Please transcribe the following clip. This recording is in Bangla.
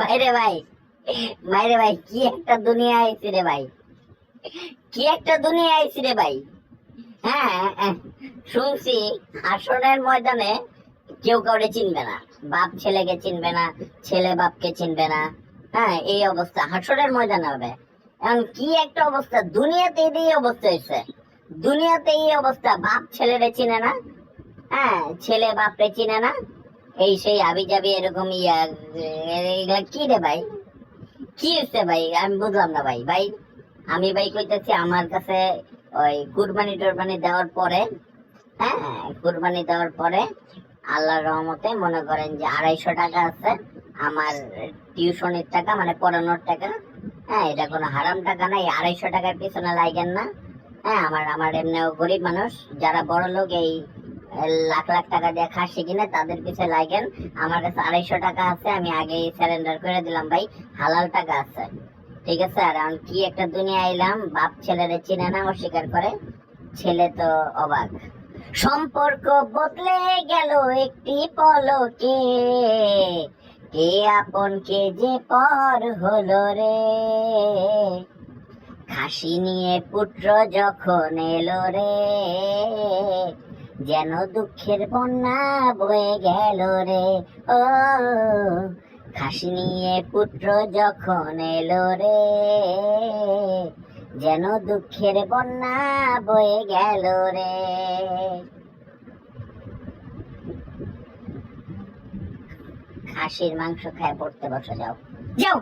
মাইরে ভাই। মাইরে ভাই কি একটা দুনিয়া আইছি রে ভাই। কি একটা দুনিয়া আইছি রে ভাই। হ্যাঁ হ্যাঁ, শুনছি আসরের ময়দানে কেউ কাউরে চিনবে না। বাপ ছেলেকে চিনবে না ছেলে বাপকে চিনবে না। হ্যাঁ এই অবস্থা। হাসরের ময়দানে হবে। এখন কি একটা অবস্থা? দুনিয়াতে এই অবস্থা হয়েছে। দুনিয়াতে এই অবস্থা। বাপ ছেলেরে চিনে না। হ্যাঁ ছেলে বাপরে চিনে না। এই সেই আবি যাবি এরকম ইয়া কি রে ভাই? কি হচ্ছে ভাই? আমি বুঝলাম না ভাই। ভাই, আমি ভাই কইতেছি আমার কাছে ওই কুরবানি টুরবানি দেওয়ার পরে হ্যাঁ কুরবানি দেওয়ার পরে আল্লাহর রহমতে মনে করেন যে আড়াইশো টাকা আছে, আমার টিউশনের টাকা মানে পড়ানোর টাকা। হ্যাঁ এটা কোনো হারাম টাকা নাই, আড়াইশো টাকার পিছনে লাগেন না। হ্যাঁ আমার আমার এমনিও গরিব মানুষ, যারা বড় লোক এই লাখ লাখ টাকা দিয়ে খাসি কিনে তাদের পিছে লাগেন আমার কাছে আড়াইশো টাকা আছে, আমি আগেই স্যারেন্ডার করে দিলাম ভাই। হালাল টাকা আছে। ঠিক আছে, আর এখন কি একটা দুনিয়া আইলাম বাপ ছেলেরে চিনে না, অস্বীকার করে? ছেলে তো অবাক। সম্পর্ক বদলে গেল একটি পলকে। কে আপন কে যে পর হলো রে? খাসি নিয়ে পুত্র যখন এলো রে? যেন দুঃখের বন্যা বয়ে গেল রে। ও, খাসি নিয়ে পুত্র যখন এলো রে, যেন দুঃখের বন্যা বয়ে গেল রে। খাসির মাংস খায় পড়তে বসে, যাও। যাও।